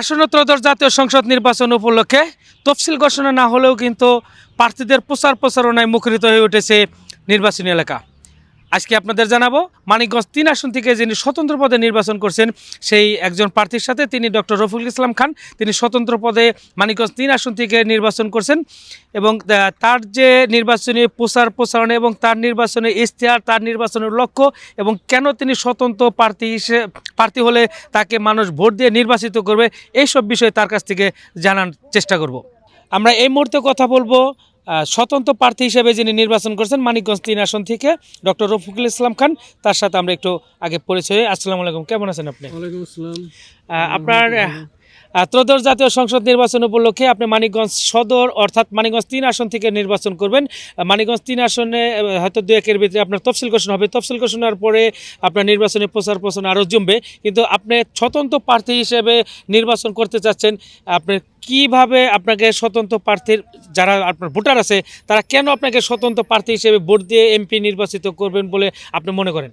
আসন্ন ত্রয়োদশ জাতীয় সংসদ নির্বাচন উপলক্ষে তফসিল ঘোষণা না হলেও কিন্তু প্রার্থীদের প্রচার প্রচারণায় মুখরিত হয়ে উঠেছে নির্বাচনী এলাকা। আজকে আপনাদের জানাব, মানিকগঞ্জ তিন আসন থেকে যিনি স্বতন্ত্র পদে নির্বাচন করছেন, সেই একজন প্রার্থীর সাথে তিনি ডক্টর রফিকুল ইসলাম খান, তিনি স্বতন্ত্র পদে মানিকগঞ্জ তিন আসন থেকে নির্বাচন করছেন এবং তার যে নির্বাচনী প্রচার প্রচারণা এবং তার নির্বাচনী ইশতেহার, তার নির্বাচনের লক্ষ্য এবং কেন তিনি স্বতন্ত্র প্রার্থী হিসেবে প্রার্থী হলে তাকে মানুষ ভোট দিয়ে নির্বাচিত করবে, এইসব বিষয়ে তার কাছ থেকে জানার চেষ্টা করব। আমরা এই মুহূর্তে কথা বলব স্বতন্ত্র প্রার্থী হিসেবে যিনি নির্বাচন করেছেন মানিকগঞ্জ তিন আসন থেকে ডক্টর রফিকুল ইসলাম খান তার সাথে আমরা একটু আগে পরিচয়। আসসালামু আলাইকুম কেমন আছেন আপনি? আপনার আহ, ত্রয়োদশ জাতীয় সংসদ নির্বাচন উপলক্ষে আপনি মানিকগঞ্জ সদর অর্থাৎ মানিকগঞ্জ তিন আসন থেকে নির্বাচন করবেন। মানিকগঞ্জ তিন আসনে হয়তো দু একের ভিতরে আপনার তফসিল ঘোষণা হবে। তফসিল ঘোষণার পরে আপনার নির্বাচনী প্রচার প্রচার আরও জমবে। কিন্তু আপনি স্বতন্ত্র প্রার্থী হিসেবে নির্বাচন করতে চাচ্ছেন আপনি কীভাবে আপনাকে স্বতন্ত্র প্রার্থীর যারা আপনার ভোটার আছে তারা কেন আপনাকে স্বতন্ত্র প্রার্থী হিসেবে ভোট দিয়ে এমপি নির্বাচিত করবেন বলে আপনি মনে করেন?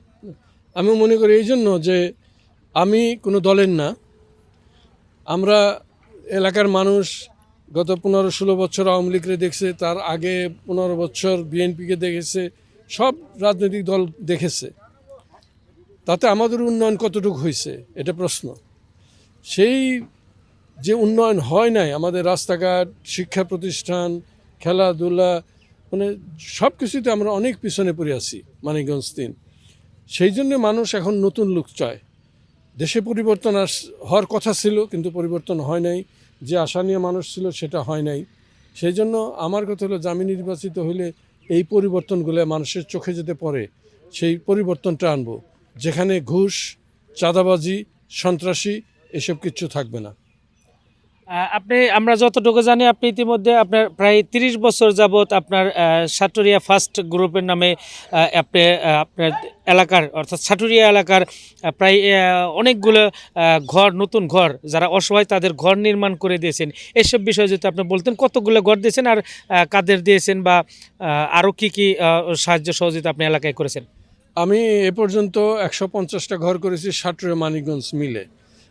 আমি মনে করি এই জন্য যে আমি কোনো দলের না আমরা এলাকার মানুষ গত পনেরো ষোলো বছর আওয়ামী লীগকে দেখছে, তার আগে পনেরো বছর বিএনপিকে দেখেছে, সব রাজনৈতিক দল দেখেছে। তাতে আমাদের উন্নয়ন কতটুকু হয়েছে, এটা প্রশ্ন। সেই যে উন্নয়ন হয় নাই, আমাদের রাস্তাঘাট, শিক্ষা প্রতিষ্ঠান, খেলাধুলা মানে সব কিছুতে আমরা অনেক পিছনে পড়ে আছি, মানিকগঞ্জ দিন সেই জন্য মানুষ এখন নতুন লোক চায়। দেশে পরিবর্তন আস হওয়ার কথা ছিল, কিন্তু পরিবর্তন হয় নাই। যে আশা নিয়ে মানুষ ছিল সেটা হয় নাই। সেই জন্য আমার কথা হলো, জামি নির্বাচিত হলে এই পরিবর্তনগুলো মানুষের চোখে যেতে পড়ে, সেই পরিবর্তনটা আনব। যেখানে ঘুষ, চাঁদাবাজি, সন্ত্রাসী, এসব কিছু থাকবে না। আপনি, আমরা যতটুকু জানি, আপনি ইতিমধ্যে আপনার প্রায় তিরিশ বছর যাবৎ আপনার সাটুরিয়া ফার্স্ট গ্রুপের নামে আপনি আপনার এলাকার, অর্থাৎ সাটুরিয়া এলাকার প্রায় অনেকগুলো ঘর, নতুন ঘর, যারা অসহায় তাদের ঘর নির্মাণ করে দিয়েছেন। এসব বিষয়ে যদি আপনি বলতেন, কতগুলো ঘর দিয়েছেন আর কাদের দিয়েছেন বা আরও কি কি সাহায্য সহযোগিতা আপনি এলাকায় করেছেন? আমি এ পর্যন্ত একশো পঞ্চাশটা ঘর করেছি সাটুরে মানিকগঞ্জ মিলে।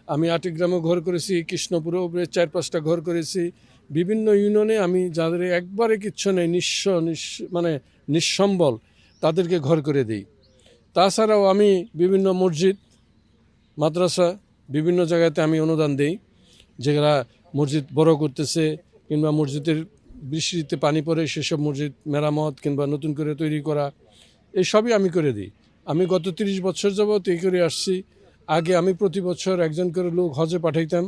আমি আটি আটিগ্রামে ঘর করেছি কৃষ্ণপুরে উপরে চার পাঁচটা ঘর করেছি। বিভিন্ন ইউনিয়নে আমি যাদের একবারে কিচ্ছু নেই নিঃস্ব মানে নিঃসম্বল, তাদেরকে ঘর করে দিই। তাছাড়াও আমি বিভিন্ন মসজিদ, মাদ্রাসা, বিভিন্ন জায়গাতে আমি অনুদান দিই। যেগুলা মসজিদ বড় করতেছে কিংবা মসজিদের বৃষ্টিতে পানি পড়ে, সেসব মসজিদ মেরামত কিংবা নতুন করে তৈরি করা এই সবই আমি করে দিই। আমি গত তিরিশ বছর যাবৎ এই করে আসছি। আগে আমি প্রতি বছর একজন করে লোক হজে পাঠাইতাম।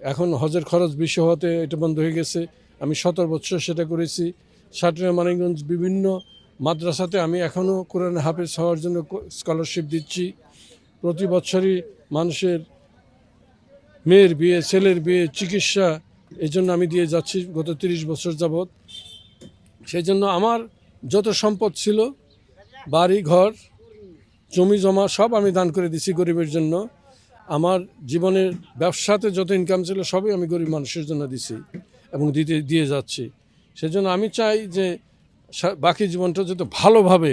এখন হজের খরচ বেশি হওয়াতে এটা বন্ধ হয়ে গেছে। আমি সতেরো বছর সেটা করেছি। সাটুরিয়া মানিকগঞ্জ বিভিন্ন মাদ্রাসাতে আমি এখনও কোরআন হাফেজ হওয়ার জন্য স্কলারশিপ দিচ্ছি। প্রতি বছরই মানুষের মেয়ের বিয়ে, ছেলের বিয়ে, চিকিৎসা এই জন্য আমি দিয়ে যাচ্ছি গত তিরিশ বছর যাবৎ। সেই জন্য আমার যত সম্পদ ছিল, বাড়ি, ঘর জমি জমা সব আমি দান করে দিছি গরিবের জন্য। আমার জীবনের ব্যবসাতে যত ইনকাম ছিল সবই আমি গরিব মানুষের জন্য দিছি এবং দিতে, দিয়ে যাচ্ছি। সেজন্য আমি চাই যে বাকি জীবনটা যাতে ভালোভাবে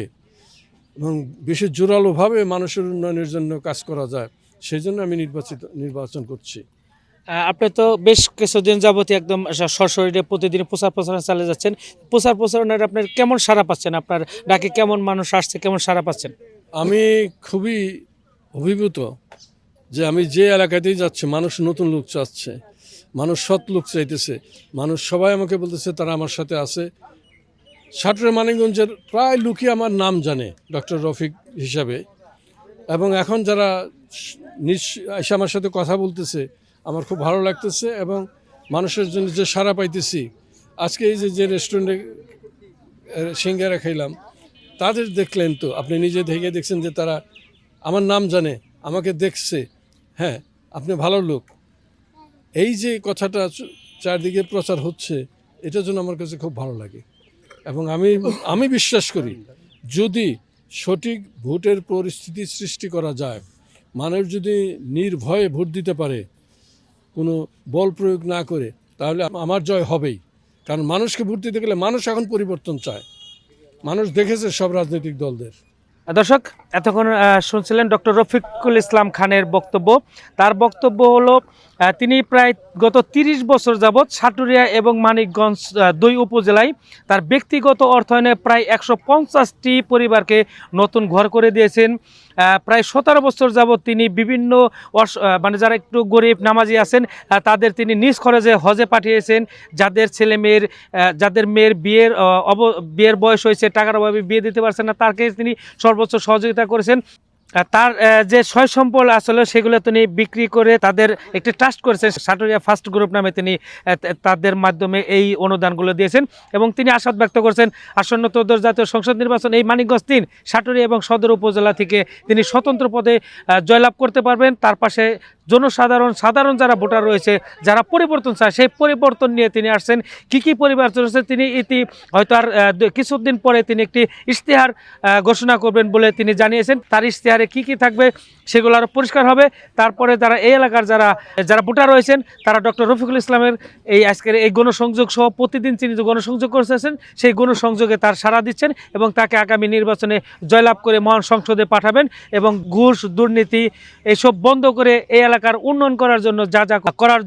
এবং বেশি জোরালোভাবে মানুষের উন্নয়নের জন্য কাজ করা যায়। সেই জন্য আমি নির্বাচিত, নির্বাচন করছি। আপনি তো বেশ কিছুদিন যাবতীয় একদম সশরীরে প্রতিদিন প্রচার প্রচারণা চালিয়ে যাচ্ছেন। প্রচার প্রচারণার আপনার কেমন সাড়া পাচ্ছেন? আপনার ডাকে কেমন মানুষ আসছে, কেমন সাড়া পাচ্ছেন? আমি খুবই অভিভূত যে আমি যে এলাকাতেই যাচ্ছি, মানুষ নতুন লোক চাচ্ছে, মানুষ সৎ লোক চাইতেছে, মানুষ সবাই আমাকে বলতেছে তারা আমার সাথে আছে। সাটুরে মানিকগঞ্জের প্রায় লোকই আমার নাম জানে, ডক্টর রফিক হিসাবে। এবং এখন যারা নিজ এসে আমার সাথে কথা বলতেছে আমার খুব ভালো লাগতেছে এবং মানুষের জন্য যে সাড়া পাইতেছি, আজকে এই যে যে রেস্টুরেন্টে সিঙ্গারা খাইলাম, তাদের দেখলেন তো, আপনি নিজে দেখে দেখছেন যে তারা আমার নাম জানে, আমাকে দেখছে হ্যাঁ আপনি ভালো লোক। এই যে কথাটা চারদিকে প্রচার হচ্ছে, এটার জন্য আমার কাছে খুব ভালো লাগে। এবং আমি আমি বিশ্বাস করি, যদি সঠিক ভোটের পরিস্থিতি সৃষ্টি করা যায়, মানুষ যদি নির্ভয়ে ভোট দিতে পারে কোনো বল প্রয়োগ না করে, তাহলে আমার জয় হবেই। কারণ মানুষকে ভোট দিতে গেলে মানুষ এখন পরিবর্তন চায়। মানুষ দেখেছে সব রাজনৈতিক দলদের। দর্শক, এতক্ষণ শুনছিলেন ডক্টর রফিকুল ইসলাম খানের বক্তব্য। তার বক্তব্য হলো তিনি প্রায় গত তিরিশ বছর যাবৎ সাটুরিয়া এবং মানিকগঞ্জ দুই উপজেলায় তার ব্যক্তিগত অর্থায়নে প্রায় একশো পঞ্চাশটি পরিবারকে নতুন ঘর করে দিয়েছেন। প্রায় সতেরো বছর যাবৎ তিনি বিভিন্ন মানে যারা একটু গরিব নামাজি আছেন তাদের তিনি নিজ খরচে হজে পাঠিয়েছেন। যাদের ছেলে মেয়ের যাদের মেয়ের বিয়ের অব, বিয়ের বয়স হয়েছে, টাকার অভাবে বিয়ে দিতে পারছেন না তাকে তিনি সর্বোচ্চ সহযোগিতা করেছেন। তার যে সয় সম্পদ আসলে সেগুলো তিনি বিক্রি করে তাদের একটি ট্রাস্ট করেছেন, সাটুরিয়া ফার্স্ট গ্রুপ নামে তিনি তাদের মাধ্যমে এই অনুদানগুলো দিয়েছেন এবং তিনি আশাদ ব্যক্ত করেছেন, আসন্ন ত্রয়োদশ জাতীয় সংসদ নির্বাচন এই মানিকগঞ্জ তিন, সাটুরিয়া এবং সদর উপজেলা থেকে তিনি স্বতন্ত্র পদে জয়লাভ করতে পারবেন। তার পাশে জনসাধারণ, সাধারণ যারা ভোটার রয়েছে, যারা পরিবর্তন চায়, সেই পরিবর্তন নিয়ে তিনি আসছেন। কি কি পরিবর্তন হচ্ছে তিনি ইতি, হয়তো আর কিছুদিন পরে তিনি একটি ইশতেহার ঘোষণা করবেন বলে তিনি জানিয়েছেন। তার ইশতেহারে কি কি থাকবে সেগুলো আরও পরিষ্কার হবে। তারপরে যারা এই এলাকার যারা যারা ভোটার রয়েছেন, তারা ডক্টর রফিকুল ইসলামের এই আজকের এই গণসংযোগ সহ প্রতিদিন তিনি যে গণসংযোগ করতেছেন সেই গণসংযোগে তার সাড়া দিচ্ছেন এবং তাকে আগামী নির্বাচনে জয়লাভ করে মহান সংসদে পাঠাবেন এবং ঘুষ, দুর্নীতি এসব বন্ধ করে এই এলাকার উন্নয়ন করার জন্য যা যা করার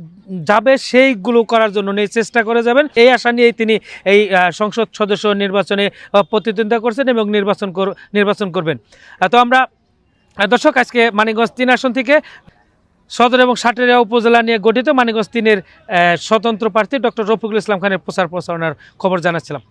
যাবে সেইগুলো করার জন্য নিয়ে চেষ্টা করে যাবেন। এই আশা নিয়েই তিনি এই সংসদ সদস্য নির্বাচনে প্রতিদ্বন্দ্বিতা করছেন এবং নির্বাচন নির্বাচন করবেন। তো আমরা দর্শক, আজকে মানিকগঞ্জ তিন আসন থেকে সদর এবং সাটেরিয়া উপজেলা নিয়ে গঠিত মানিকগঞ্জ তিনের স্বতন্ত্র প্রার্থী ডক্টর রফিকুল ইসলাম খানের প্রচার প্রচারণার খবর জানাচ্ছিলাম।